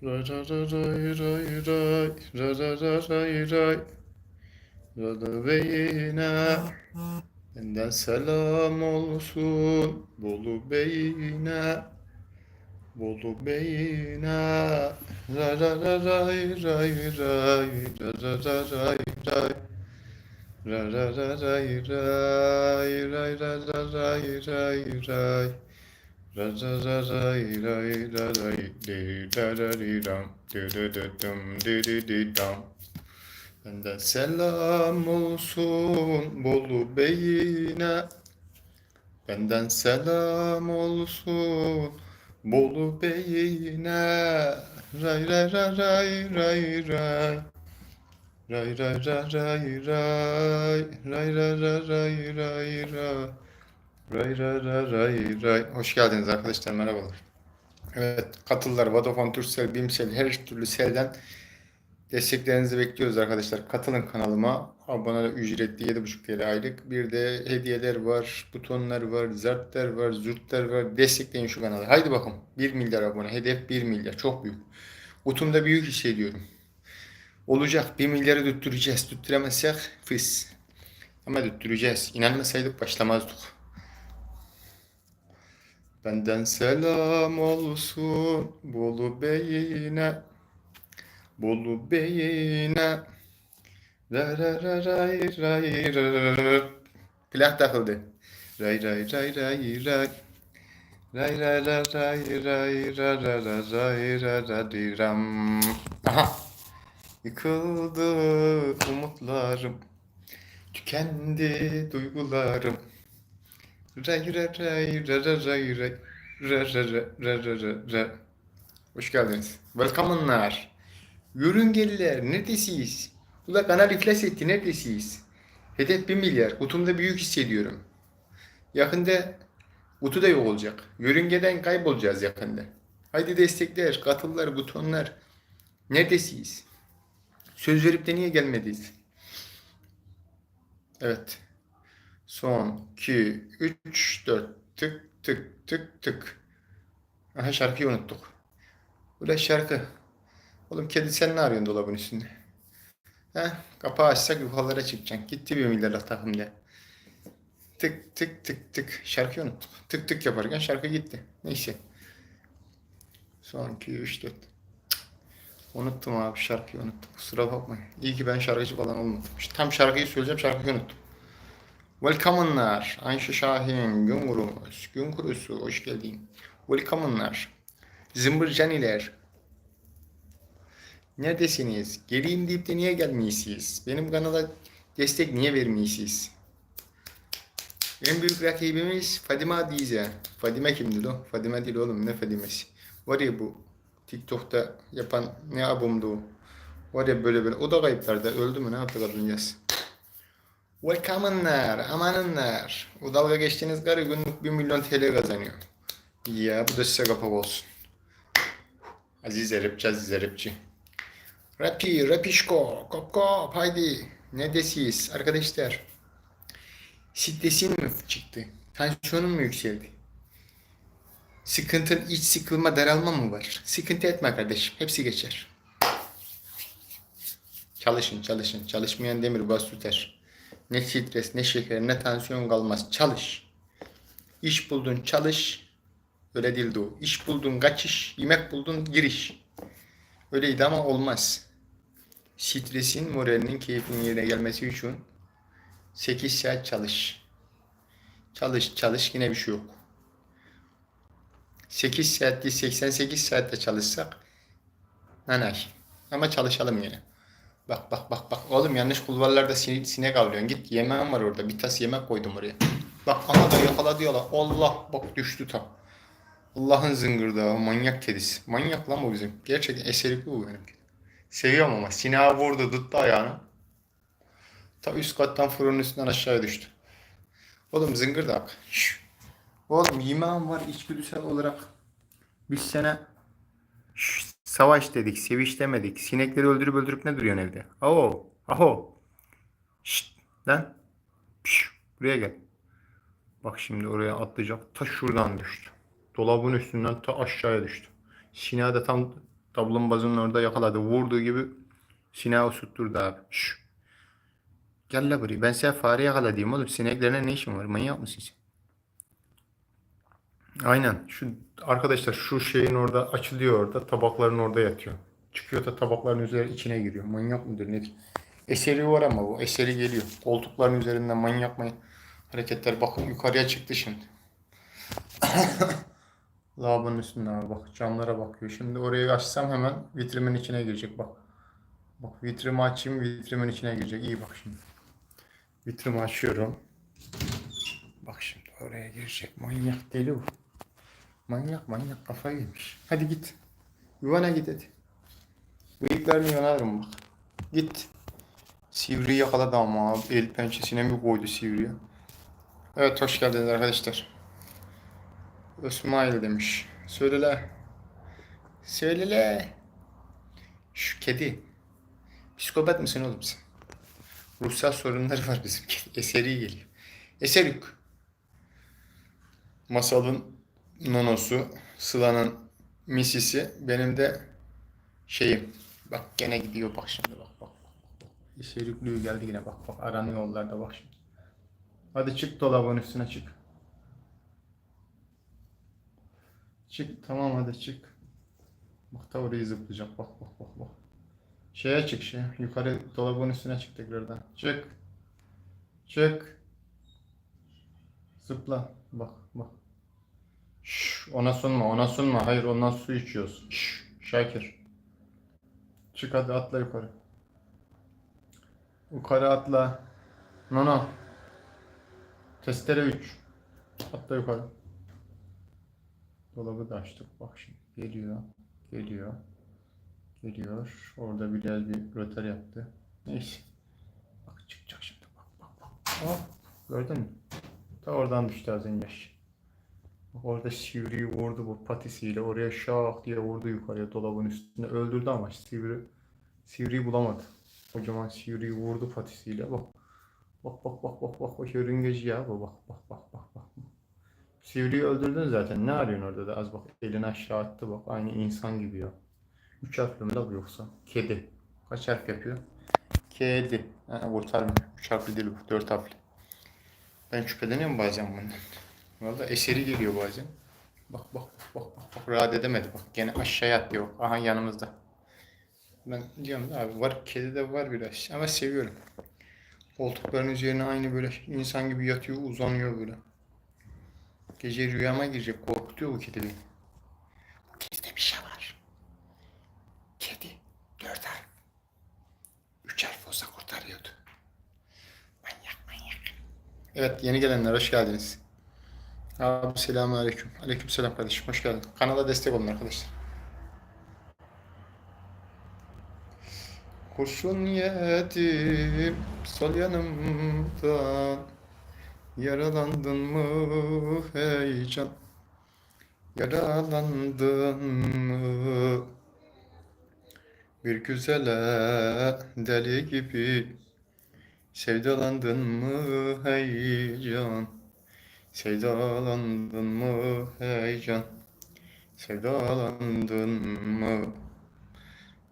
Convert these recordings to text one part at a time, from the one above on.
Ray ra ra ray ray ray ra ra ra ray ray Radı beyine Benden selam olsun Bolu beyine Bolu beyine Ra ra ra ray ray ray Ra ra ra ray ray Ra ra ra ray ray Ray ra ra ray ray ray Ra ra ra ray ray ra ray Benden selam olsun Bolu beyine. Benden selam olsun Bolu beyine. Ray ray ray ray ray ray. Ray ray ray ray ray. Ray ray ray ray ray ray Ray ray ray ray ray Hoş geldiniz arkadaşlar merhabalar. Evet katıllar Vodafone, Turkcell, Bimsel her türlü selden desteklerinizi bekliyoruz arkadaşlar. Katılın kanalıma. Abone ücretli 7,5 TL aylık. Bir de hediyeler var, butonlar var, zartlar var, zürtler var. Destekleyin şu kanalı. Haydi bakalım. 1 milyar abone. Hedef 1 milyar. Çok büyük. Utumda büyük hissediyorum. Olacak. 1 milyarı tutturacağız. Tutturamazsak fıs. Ama tutturacağız. İnanmasaydık başlamazdık. Benden selam olsun Bolu Bey'ine Bolu Bey'ine Ra ra ra ray ray ray Plak takıldı. Ray ray ray ray ray Ray ray ray ray ray ra ra ra ray ra ra di ram Aha Yıkıldı umutlarım Tükendi duygularım Ray ray ray ra ra ray ray ra ra ra ra ra ra ra Hoş geldiniz. Welcome'lar. Yörüngeliler neredesiniz? Ula kanal iflas etti neredesiniz? Hedef 1 milyar. Kutumda büyük hissediyorum. Yakında kutu da yok olacak. Yörüngeden kaybolacağız yakında. Haydi destekler, katıllar, butonlar. Neredesiniz? Söz verip de niye gelmediniz? Evet. Son 2, 3, 4. Tık tık tık tık. Aha şarkıyı unuttuk. Da şarkı. Oğlum kedi sen ne arıyorsun dolabın üstünde? Ha, kapağı açsak yukarılara çıkacaksın. Gitti bir milyar takımda. Tık tık tık tık. Şarkıyı unuttuk. Tık tık yaparken şarkı gitti. Neyse. Son 2, 3, 4. Unuttum abi şarkıyı unuttum. Kusura bakmayın. İyi ki ben şarkıcı falan olmadım. Tam şarkıyı söyleyeceğim şarkıyı unuttum. Welcome'lar. Ayşe Şahin, Gün Kurusu, hoş geldin. Welcome'lar. Zımbırcaniler. Neredesiniz? Geleyim deyip de niye gelmiyorsunuz? Benim kanala destek niye vermiyorsunuz? En büyük rakibimiz Fadime Dize. Fadime kimdi o? Fadime değil oğlum ne Fadimesi? Var ya bu TikTok'ta yapan ne abumdu? Var ya böyle böyle. O da kayıplarda. Öldü mü ne yaptı kadıncağız? Welcome'lar, amanınlar. O dalga geçtiğiniz karı günlük 1 milyon TL kazanıyor. Ya bu da size kapak olsun. Aziz Eripçi, Aziz Eripçi. Rapi, Rapişko, kop kop haydi. Ne arkadaşlar? Stresin mi çıktı? Tansiyonun mu yükseldi? Sıkıntın iç sıkılma, daralma mı var? Sıkıntı etme kardeşim. Hepsi geçer. Çalışın, çalışın. Çalışmayan demir bas tutar. Ne stres, ne şeker, ne tansiyon kalmaz. Çalış. İş buldun, çalış. Öyle değildi o. İş buldun, kaçış. Yemek buldun, giriş. Öyleydi ama olmaz. Stresin, moralinin, keyfinin yerine gelmesi için 8 saat çalış. Çalış, çalış yine bir şey yok. 8 saat değil 88 saatte çalışsak nanay. Ama çalışalım yine. Bak bak bak bak. Oğlum yanlış kulvarlarda sinek, sinek avlıyorsun. Git yemeğim var orada. Bir tas yemek koydum oraya. Bak ana da yakala diyorlar. Allah bak düştü tam. Allah'ın zıngırdağı manyak kedisi. Manyak lan bu bizim. Gerçekten eserikli bu benim. Seviyorum ama sineğe vurdu tuttu ayağını. Ta üst kattan fırının üstünden aşağıya düştü. Oğlum zıngırdak. Şş. Oğlum yemeğim var içgüdüsel olarak. Sana Şş, savaş dedik, seviş demedik. Sinekleri öldürüp öldürüp ne duruyorsun evde? Aho, aho. Şşt, lan. Piş, buraya gel. Bak şimdi oraya atlayacak. Ta şuradan düştü. Dolabın üstünden ta aşağıya düştü. Sineğe de tam Davlumbazının orada yakaladı. Vurduğu gibi sineği osurtturdu abi. Şş. Gel la buraya. Ben sana fare yakala diyeyim oğlum. Sineklerine ne işin var? Manyak mısın sen? Aynen. Şu arkadaşlar şu şeyin orada açılıyor orada. Tabakların orada yatıyor. Çıkıyor da tabakların üzeri içine giriyor. Manyak mıdır nedir? Eseri var ama bu. Eseri geliyor. Koltukların üzerinden manyak manyak hareketler. Bakın yukarıya çıktı şimdi. Lavabonun üstünde abi bak. Camlara bakıyor. Şimdi orayı açsam hemen vitrimin içine girecek bak. Bak vitrimi açayım vitrimin içine girecek. İyi bak şimdi. Vitrimi açıyorum. Bak şimdi oraya girecek. Manyak deli bu. Manyak manyak kafayı yemiş. Hadi git. Yuvana git hadi. Bıyıklarını yolarım bak. Git. Sivri yakaladı ama abi. El pençesine mi koydu sivriye? Evet hoş geldiniz arkadaşlar. İsmail demiş. Söylele. Söylele. Şu kedi. Psikopat mısın oğlum sen? Ruhsal sorunları var bizim kedi. Eseri geliyor. Eserük. Masalın nonosu, Sıla'nın misisi, benim de şeyim. Bak gene gidiyor bak şimdi bak bak. bak, geldi yine bak bak aranıyor yollarda bak şimdi. Hadi çık dolabın üstüne çık. Çık tamam hadi çık. Bak da orayı zıplayacak bak bak bak bak. Şeye çık şey yukarı dolabın üstüne çık tekrardan. Çık. Çık. Zıpla. Bak bak. Şş, ona sunma ona sunma. Hayır ondan su içiyoruz. Şş, Şakir. Çık hadi atla yukarı. Yukarı atla. Nono. Testere 3. Atla yukarı. Dolabı da açtık. Bak şimdi. Geliyor. Geliyor. Geliyor. Orada biraz bir rötar yaptı. Neyse. Bak çıkacak şimdi. Bak bak bak. Hop. Gördün mü? Ta oradan düştü az önce. Orada sivriyi vurdu bu patisiyle. Oraya şak diye vurdu yukarıya dolabın üstüne. Öldürdü ama sivri. Sivriyi bulamadı. Kocaman sivriyi vurdu patisiyle. Bak. Bak bak bak bak bak. O yörüngeci ya. Bak bak bak bak bak. Sivriyi öldürdün zaten. Ne arıyorsun orada da? Az bak elini aşağı attı bak. Aynı insan gibi ya. Üç harfli mi bu yoksa? Kedi. Kaç harf yapıyor? Kedi. Ha, kurtarmıyor. Üç harfli değil bu. Dört harfli. Ben şüpheleniyorum bazen bundan. Valla eseri geliyor bazen. Bak bak bak bak bak. Rahat edemedi bak. Gene aşağıya atlıyor. Aha yanımızda. Ben diyorum abi var kedi de var biraz ama seviyorum. Koltukların üzerine aynı böyle insan gibi yatıyor uzanıyor böyle. Gece rüyama girecek korkutuyor bu kedi beni. Bu kedide bir şey var. Kedi dört harf. Üç harf olsa kurtarıyordu. Manyak manyak. Evet yeni gelenler hoş geldiniz. Abi selamun aleyküm. Aleyküm selam kardeşim hoş geldin. Kanala destek olun arkadaşlar. Kurşun yedim sol yanımdan Yaralandın mı heyecan Yaralandın mı Bir güzele deli gibi Sevdalandın mı heyecan Sevdalandın mı heyecan? Sevdalandın mı?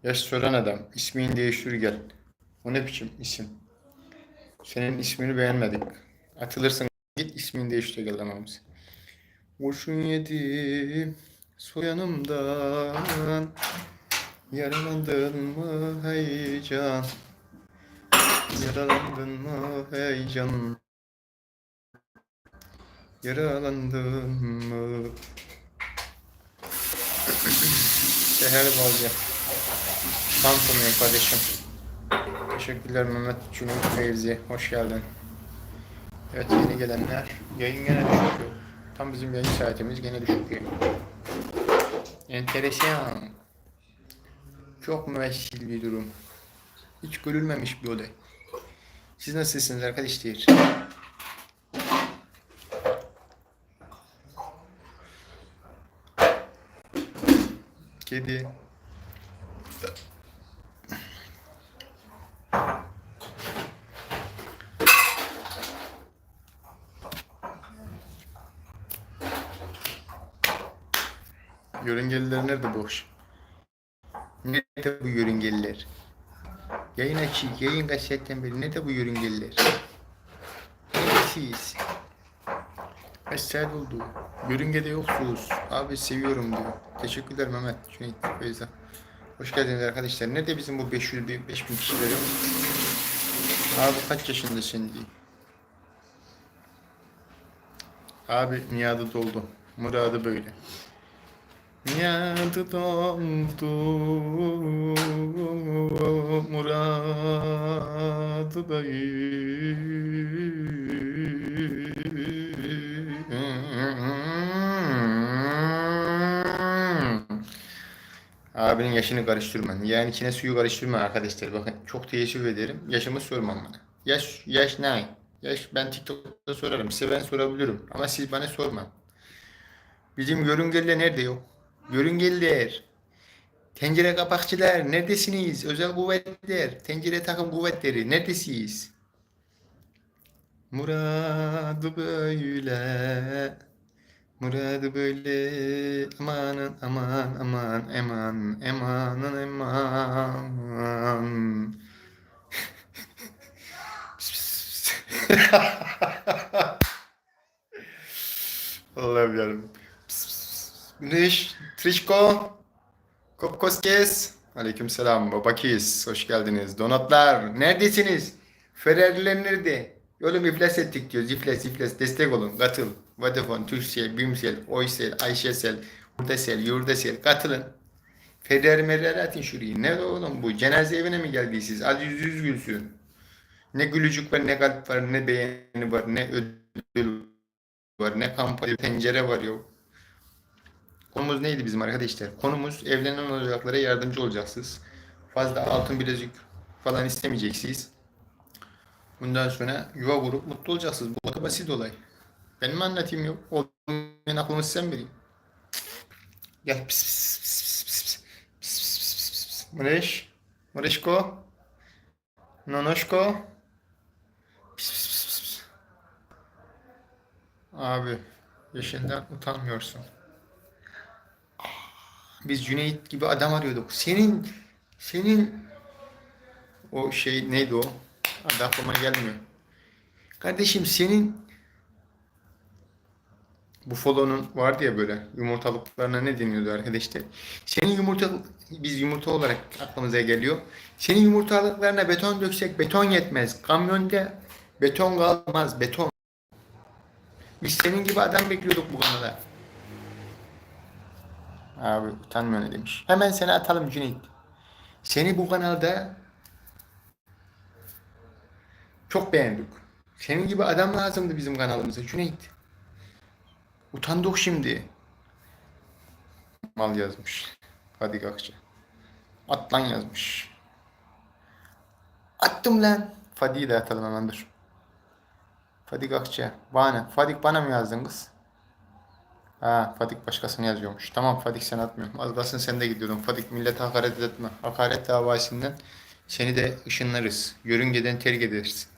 Yaş soran adam ismini değiştir gel. O ne biçim isim? Senin ismini beğenmedik. Atılırsın git ismini değiştir gel dememiz Kurşun yedim soyanımdan Yaralandın mı heyecan? Yaralandın mı heyecan Yaralandın mı? Seher Balcı Samsun'dayım kardeşim. Teşekkürler Mehmet Cüneyt Fevzi Hoş geldin. Evet yeni gelenler. Yayın gene düşük Tam bizim yayın saatimiz gene düşük yayın Enteresan. Çok müessil bir durum. Hiç görülmemiş bir olay Siz nasılsınız arkadaşlar? Kedi. Yörüngeliler nerede boş? Nerede bu yörüngeliler? Yayın açık, yayın kaç saatten beri. Nerede bu yörüngeliler? Neredesiniz? Saat oldu? Yörüngede yoksunuz. Abi seviyorum diyor. Teşekkürler Mehmet. Cüneyt, Beyza. Hoş geldiniz arkadaşlar. Nerede bizim bu 500 bin, 5000 kişileri? Abi kaç yaşındasın diye. Abi miadı doldu. Muradı böyle. Miadı doldu. Muradı değil. Abinin yaşını karıştırma. Yani içine suyu karıştırma arkadaşlar. Bakın çok teessüf ederim. Yaşımı sormam bana. Yaş, yaş ne? Yaş ben TikTok'ta sorarım. Size ben sorabilirim. Ama siz bana sorma. Bizim yörüngeliler nerede yok? Yörüngeliler. Tencere kapakçılar neredesiniz? Özel kuvvetler. Tencere takım kuvvetleri neredesiniz? Muradı böyle. Muradı böyle. Amanın aman aman eman. Emanın eman. Allah'ım yarabbim. Güneş, Trişko, Kopkoskes. Aleyküm selam babakis. Hoş geldiniz. Donatlar neredesiniz? Ferrari'ler nerede? Oğlum iflas ettik diyoruz. İflas iflas. Destek olun. Katıl. Vodafone, Turkcell, Bimsel, Oysel, Ayşesel, Yurdasel, Yurdasel. Katılın. Ferrari merrari atın şuraya. Ne oğlum bu? Cenaze evine mi geldiniz? Az yüz yüz gülsün. Ne gülücük var, ne kalp var, ne beğeni var, ne ödül var, ne kampanya, tencere var yok. Konumuz neydi bizim arkadaşlar? Konumuz evlenen olacaklara yardımcı olacaksınız. Fazla altın bilezik falan istemeyeceksiniz. Bundan sonra yuva kurup mutlu olacaksınız. Bu kadar basit olay. Ben mi anlatayım yok? Olmayan aklımı sen vereyim. Gel. Pis pis pis pis pis. Pis pis pis pis pis pis. Mreş. Mreşko. Nonoşko. Pis pis pis pis pis. Abi yaşından utanmıyorsun. Biz Cüneyt gibi adam arıyorduk. Senin senin o şey neydi o? Adı aklıma gelmiyor. Kardeşim senin Buffalo'nun vardı ya böyle yumurtalıklarına ne deniyordu arkadaşlar? Senin yumurta biz yumurta olarak aklımıza geliyor. Senin yumurtalıklarına beton döksek beton yetmez. Kamyonda beton kalmaz beton. Biz senin gibi adam bekliyorduk bu konuda. Abi utanmıyor ne demiş. Hemen seni atalım Cüneyt. Seni bu kanalda çok beğendik. Senin gibi adam lazımdı bizim kanalımıza Cüneyt. Utandık şimdi. Mal yazmış. Hadi Akça. At lan yazmış. Attım lan. Fadi'yi de atalım hemen dur. Fadik Akça. Bana. Fadik bana mı yazdın kız? Ha Fadik başkasını yazıyormuş. Tamam Fadik sen atmıyorum. Az kalsın sen de gidiyordun. Fadik millete hakaret etme. Hakaret davasından seni de ışınlarız. Yörüngeden terk ederiz.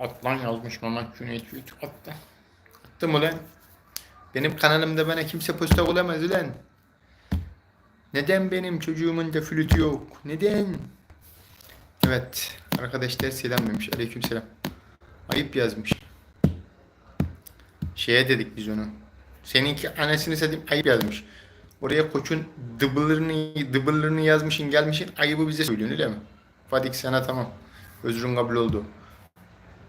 At lan yazmış Mehmet Cüneyt Cüneyt. Attı. Attı mı lan? Benim kanalımda bana kimse posta olamaz ulan. Neden benim çocuğumun da flütü yok? Neden? Evet. Arkadaşlar selam demiş. Aleyküm selam. Ayıp yazmış. Şeye dedik biz onu. Seninki annesini satayım ayıp yazmış. Oraya koçun dıbıllarını, dıbıllarını yazmışın gelmişin ayıbı bize söylüyorsun öyle mi? Fadik sana tamam. Özrün kabul oldu.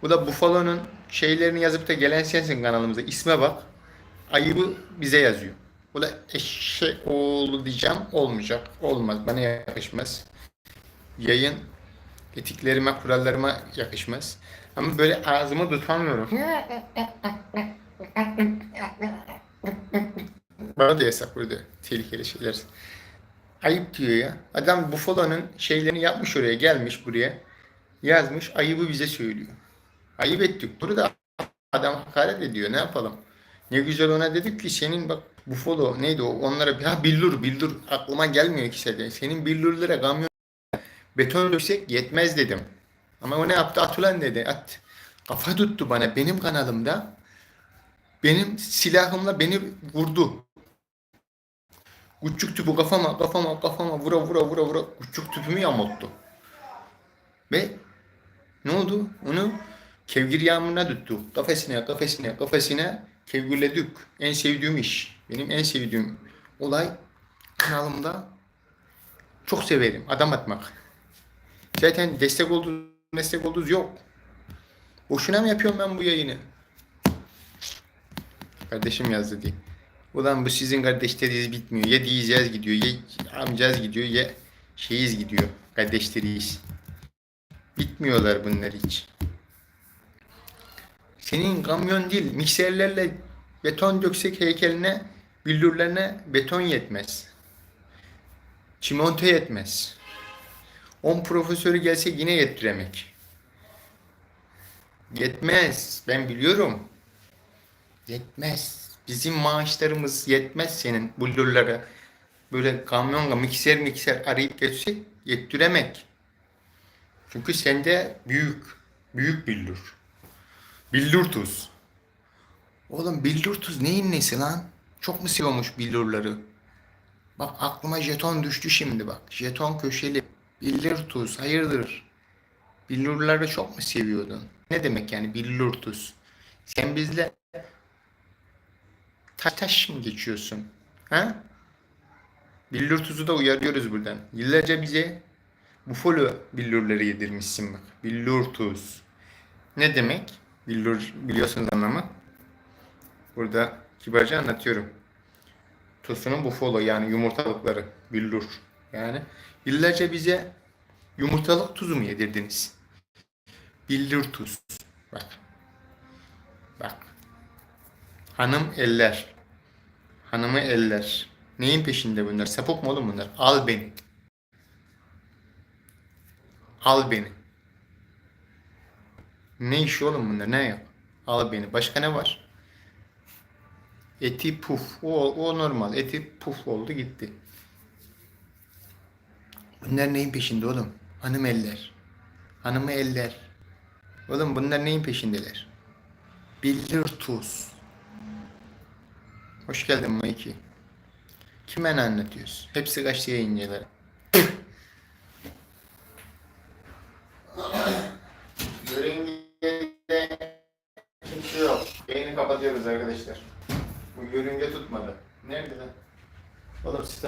Bu da Buffalo'nun şeylerini yazıp da gelen sensin kanalımıza. İsme bak. Ayıbı bize yazıyor. Bu da eşek oğlu diyeceğim. Olmayacak. Olmaz. Bana yakışmaz. Yayın etiklerime, kurallarıma yakışmaz. Ama böyle ağzımı tutamıyorum. Bana da yasak burada tehlikeli şeyler. Ayıp diyor ya. Adam Buffalo'nun şeylerini yapmış oraya gelmiş buraya. Yazmış ayıbı bize söylüyor. Ayıp ettik. Burada adam hakaret ediyor. Ne yapalım? Ne güzel ona dedik ki senin bak Buffalo neydi o onlara ya billur billur aklıma gelmiyor ikisi de. Senin billurlara kamyon beton döksek yetmez dedim. Ama o ne yaptı? At ulan dedi. At. Kafa tuttu bana benim kanalımda. Benim silahımla beni vurdu. Küçük tüpü kafama kafama kafama vura vura vura vura küçük tüpümü yamulttu. Ve ne oldu? Onu kevgir yağmuruna tuttu. Kafesine kafesine kafesine kevgirledik. En sevdiğim iş. Benim en sevdiğim olay kanalımda çok severim adam atmak. Zaten destek olduğunuz destek olduğunuz yok. Boşuna mı yapıyorum ben bu yayını? Kardeşim yazdı diye. Ulan bu sizin kardeşleriyiz bitmiyor. Ya diyeceğiz gidiyor, ya amcaz gidiyor, ya şeyiz gidiyor. Kardeşleriyiz. Bitmiyorlar bunlar hiç. Senin kamyon değil, mikserlerle beton döksek heykeline, billurlarına beton yetmez. Çimento yetmez. 10 profesörü gelse yine yettiremek. Yetmez. Ben biliyorum. Yetmez. Bizim maaşlarımız yetmez senin bullurlara. Böyle kamyonla mikser mikser arayıp geçsek yettiremek. Çünkü sende büyük, büyük billur. Billur tuz. Oğlum billur tuz neyin nesi lan? Çok mu seviyormuş billurları? Bak aklıma jeton düştü şimdi bak. Jeton köşeli. Billur tuz hayırdır? Billurları çok mu seviyordun? Ne demek yani billur tuz? Sen bizle taş taş mı geçiyorsun? Ha? Billur tuzu da uyarıyoruz buradan. Yıllarca bize bufalo billurları yedirmişsin bak. Billur tuz. Ne demek? Billur biliyorsunuz anlamı. Burada kibarca anlatıyorum. Tuzunun bufalo yani yumurtalıkları. Billur. Yani yıllarca bize yumurtalık tuzu mu yedirdiniz? Billur tuz. Bak. Bak. Hanım eller. Hanımı eller. Neyin peşinde bunlar? Sapık mı oğlum bunlar? Al beni. Al beni. Ne iş oğlum bunlar? Ne yap? Al beni. Başka ne var? Eti puf. O, o normal. Eti puf oldu gitti. Bunlar neyin peşinde oğlum? Hanım eller. Hanımı eller. Oğlum bunlar neyin peşindeler? Bildir tuz. Hoş geldin Mikey. Kime ne anlatıyorsun? Hepsi kaçtı yayıncılara.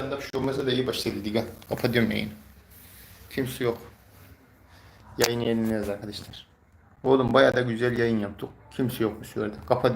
Stand-up show olmasa da iyi başladı. Diga. Kapatıyorum yayını. Kimse yok. Yayını yeniliyoruz arkadaşlar. Oğlum bayağı da güzel yayın yaptık. Kimse yokmuş orada. Kapatıyorum.